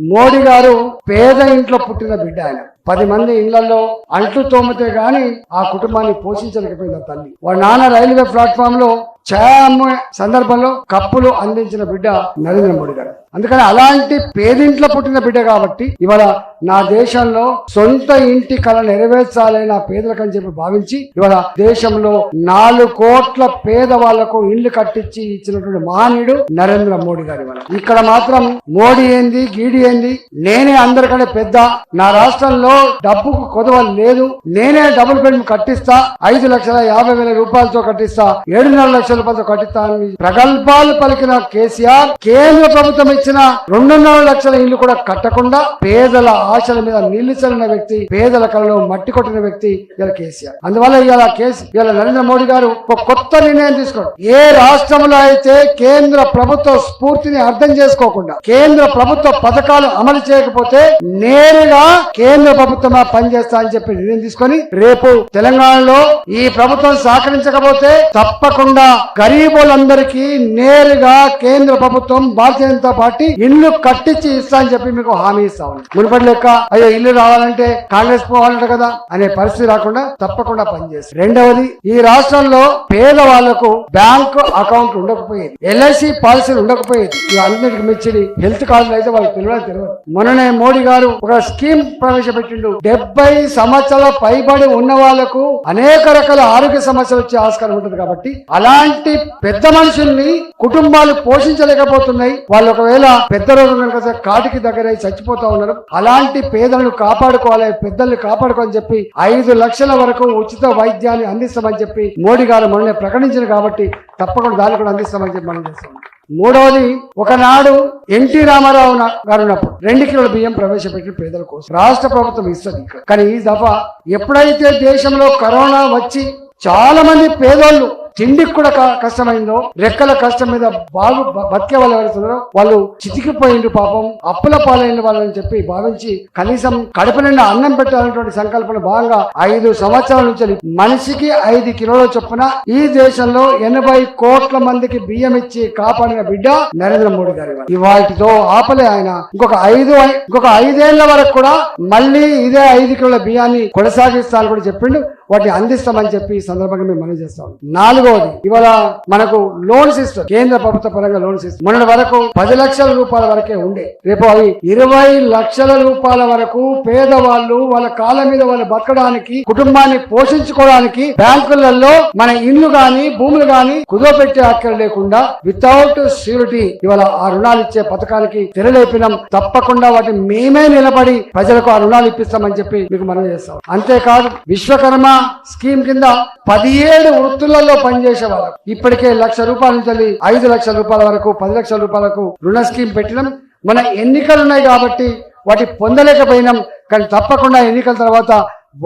మోడీ గారు పేద ఇంట్లో పుట్టిన బిడ్డ ఆయన. పది మంది ఇళ్ళలో అంట్లు తోమితే గాని ఆ కుటుంబాన్ని పోషించలేకపోయింది తల్లి. వాళ్ళ నాన్న రైల్వే ప్లాట్ఫామ్లో ఛాయ్ అమ్మే సందర్భంలో కప్పులు అందించిన బిడ్డ నరేంద్ర మోడీ గారు. అందుకని అలాంటి పేదింట్లో పుట్టిన బిడ్డ కాబట్టి ఇవాళ నా దేశంలో సొంత ఇంటి కళ నెరవేర్చాలి నా పేదలకని చెప్పి భావించి ఇవాళ దేశంలో నాలుగు కోట్ల పేదవాళ్ళకు ఇల్లు కట్టించి ఇచ్చినటువంటి మహనీయుడు నరేంద్ర మోడీ గారు ఇవాళ. ఇక్కడ మాత్రం మోడీ ఏంది గీడి ఏంది? నేనే అందరికంటే పెద్ద. నా రాష్ట్రంలో డబ్బుకు కొదవ లేదు. నేనే డబుల్ బెడ్ కట్టిస్తా. ఐదు లక్షల యాభై వేల రూపాయలతో కట్టిస్తా. ఏడున్నర లక్షల రూపాయలతో కట్టిస్తా అని ప్రగల్భాలు పలికిన కేసీఆర్ కేంద్ర ప్రభుత్వం ఇచ్చిన రెండున్నర లక్షల ఇల్లు కూడా కట్టకుండా పేదల ఆశల మీద నిలిచలిన వ్యక్తి పేదల కళలో మట్టి కొట్టిన వ్యక్తి ఇలా కేసీఆర్. అందువల్ల ఇలా కేసీ ఇలా నరేంద్ర మోడీ గారు ఒక కొత్త నిర్ణయం తీసుకోండి ఏ రాష్ట్రంలో అయితే కేంద్ర ప్రభుత్వ స్ఫూర్తిని అర్థం చేసుకోకుండా కేంద్ర ప్రభుత్వ పథకాలు అమలు చేయకపోతే నేరుగా కేంద్ర ప్రభుత్వమా పనిచేస్తా అని చెప్పి నిర్ణయం తీసుకొని రేపు తెలంగాణలో ఈ ప్రభుత్వం సహకరించకపోతే తప్పకుండా గరీబులందరికీ నేరుగా కేంద్ర ప్రభుత్వం భారతీయ జనతా కాబట్టి ఇల్లు కట్టించి ఇస్తా అని చెప్పి మీకు హామీ ఇస్తా ఉంది మునుపటి లెక్క అయ్యో ఇల్లు రావాలంటే కాంగ్రెస్ పోవాలంట కదా అనే పరిస్థితి రాకుండా తప్పకుండా పనిచేస్తుంది రెండవది ఈ రాష్ట్రంలో పేదవాళ్ళకు బ్యాంకు అకౌంట్ ఉండకపోయేది ఎల్ఐసి పాలసీలు ఉండకపోయేది. ఇవి అన్నిటికి మించి హెల్త్ కార్డులు అయితే వాళ్ళకి పిల్లలు తెలియదు. మొన్ననే మోడీ గారు ఒక స్కీమ్ ప్రవేశపెట్టిండు. డెబ్బై సంవత్సరాల పైబడి ఉన్న వాళ్ళకు అనేక రకాల ఆరోగ్య సమస్యలు వచ్చే ఆస్కారం ఉంటుంది కాబట్టి అలాంటి పెద్ద మనుషుల్ని కుటుంబాలు పోషించలేకపోతున్నాయి. వాళ్ళు ఒకవేళ పెద్ద రోగం కనుక కాటికి దగ్గర అయి చచ్చిపోతా ఉన్నారు అలాంటి పేదలను కాపాడుకోవాలి పెద్దల్ని కాపాడుకోవాలని చెప్పి ఐదు లక్షల వరకు ఉచిత వైద్యాన్ని అందిస్తామని చెప్పి మోడీ గారు మనల్ని ప్రకటించారు కాబట్టి తప్పకుండా దాన్ని కూడా అందిస్తామని చెప్పి మనం చేస్తాం. మూడవది ఒకనాడు ఎన్టీ రామారావు గారు ఉన్నప్పుడు రెండు కిలోల బియ్యం ప్రవేశపెట్టిన పేదల కోసం రాష్ట్ర ప్రభుత్వం ఇస్తుంది కానీ ఈ దఫా ఎప్పుడైతే దేశంలో కరోనా వచ్చి చాలా మంది పేదోళ్ళు తిండికి కూడా క- కష్టమైందో రెక్కల కష్టం మీద బాగు బతికే వాళ్ళు ఎవరుతున్నారో వాళ్ళు చితికిపోయిండు పాపం అప్పుల పాలైన వాళ్ళని చెప్పి భావించి కనీసం కడుపు నిండా అన్నం పెట్టాలనేటువంటి సంకల్పన భాగంగా ఐదు సంవత్సరాల నుంచి మనిషికి ఐదు కిలోల చొప్పున ఈ దేశంలో ఎనభై కోట్ల మందికి బియ్యం ఇచ్చి కాపాడిన బిడ్డ నరేంద్ర మోడీ గారి ఇవాటితో ఆపలే ఆయన. ఇంకొక ఐదు ఇంకొక ఐదేళ్ళ వరకు కూడా మళ్ళీ ఇదే ఐదు కిలోల బియ్యాన్ని కొనసాగిస్తానని కూడా చెప్పిండు. వాటిని అందిస్తామని చెప్పి ఈ సందర్భంగా మేము మనం చేస్తాం నాలుగవది ఇవాళ మనకు లోన్స్ ఇస్తారు కేంద్ర ప్రభుత్వ పరంగా లోన్స్ ఇస్తారు మొన్నటి వరకు పది లక్షల రూపాయల వరకే ఉండే. రేపు అవి ఇరవై లక్షల రూపాయల వరకు పేదవాళ్ళు వాళ్ళ కాళ్ళ మీద వాళ్ళు బతకడానికి కుటుంబాన్ని పోషించుకోవడానికి బ్యాంకులలో మన ఇల్లు గాని భూములు గాని కుదోపెట్టే అక్కర లేకుండా వితౌట్ ష్యూరిటీ ఇవాళ ఆ రుణాలు ఇచ్చే పథకానికి తెరలేపినాం. తప్పకుండా వాటిని మేమే నిలబడి ప్రజలకు ఆ రుణాలు ఇప్పిస్తామని చెప్పి మీకు మనం చేస్తాం అంతేకాదు విశ్వకర్మ స్కీమ్ కింద పదిహేడు వృత్తులలో పనిచేసే వాళ్ళకు ఇప్పటికే లక్ష రూపాయల నుంచి వెళ్ళి ఐదు లక్షల రూపాయల వరకు పది లక్షల రూపాయలకు రుణ స్కీమ్ పెట్టినాం. మన ఎన్నికలు ఉన్నాయి కాబట్టి వాటి పొందలేకపోయినాం. కానీ తప్పకుండా ఎన్నికల తర్వాత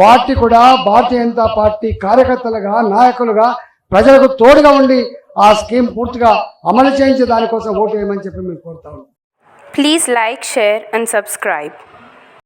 వాటి కూడా భారతీయ జనతా పార్టీ కార్యకర్తలుగా నాయకులుగా ప్రజలకు తోడుగా ఉండి ఆ స్కీమ్ పూర్తిగా అమలు చేయించే దానికోసం ఓటు వేయమని చెప్పి మేము కోరుతాము please like share and subscribe